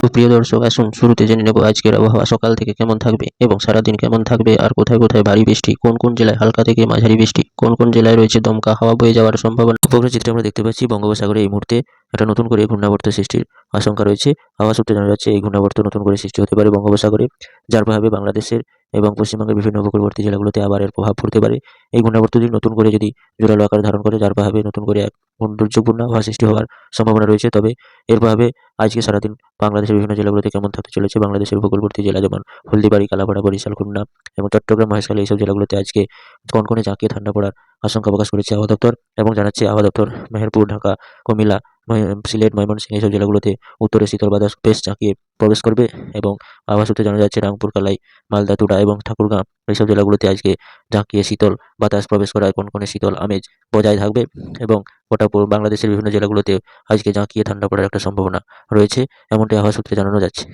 প্রিয় দর্শক, আসুন শুরুতে জেনে নেব আজকের আবহাওয়া, সকাল থেকে কেমন থাকবে এবং সারাদিন কেমন থাকবে আর কোথায় কোথায় ভারী বৃষ্টি, কোন কোন জেলায় হালকা থেকে মাঝারি বৃষ্টি, কোন কোন জেলায় রয়েছে দমকা হাওয়া বয়ে যাওয়ার সম্ভাবনা। উপগ্রহ চিত্রে আমরা দেখতে পাচ্ছি বঙ্গোপসাগরে এই মুহূর্তে একটা নতুন করে ঘূর্ণাবর্ত সৃষ্টির আশঙ্কা রয়েছে। হাওয়া সূত্রে জানা যাচ্ছে, এই ঘূর্ণাবর্ত নতুন করে সৃষ্টি হতে পারে বঙ্গোপসাগরে, যার প্রভাবে বাংলাদেশের এবং পশ্চিমবঙ্গের বিভিন্ন উপকূলবর্তী জেলাগুলোতে আবার এর প্রভাব পড়তে পারে। এই ঘূর্ণাবর্ত যদি নতুন করে যদি জোরালো আকার ধারণ করে, যার প্রভাবে নতুন করে এক দুর্যোগপূর্ণ আবহাওয়া সৃষ্টি হওয়ার সম্ভাবনা রয়েছে। তবে এর প্রভাবে আজকে সারাদিন বাংলাদেশের বিভিন্ন জেলাগুলোতে কেমন থাকতে চলেছে? বাংলাদেশের উপকূলবর্তী জেলা যেমন হলদিবাড়ি, কালাপাড়া, বরিশাল, খুলনা এবং চট্টগ্রাম, মহেশখালী এইসব জেলাগুলোতে আজকে কনকনে ঝাঁকিয়ে ঠান্ডা পড়ার আশঙ্কা প্রকাশ করেছে আবহাওয়া দপ্তর এবং জানাচ্ছে আবহাওয়া দপ্তর। মেহেরপুর, ঢাকা, কুমিল্লা সিলেট, ময়মনসিংহ এইসব জেলাগুলোতে উত্তরে শীতল বাতাস বেশ চাকিয়ে প্রবেশ করবে এবং আবহাওয়া সূত্রে জানা যাচ্ছে রাংপুর কালাই, মালদা তুড়া এবং ঠাকুরগাঁ এইসব জেলাগুলোতে আজকে ঝাঁকিয়ে শীতল বাতাস প্রবেশ করায় কনকনে শীতল আমেজ বজায় থাকবে এবং গোটা বাংলাদেশের বিভিন্ন জেলাগুলোতে আজকে ঝাঁকিয়ে ঠান্ডা পড়ার একটা সম্ভাবনা রয়েছে। এমনটি আবহাওয়া সূত্রে জানানো যাচ্ছে।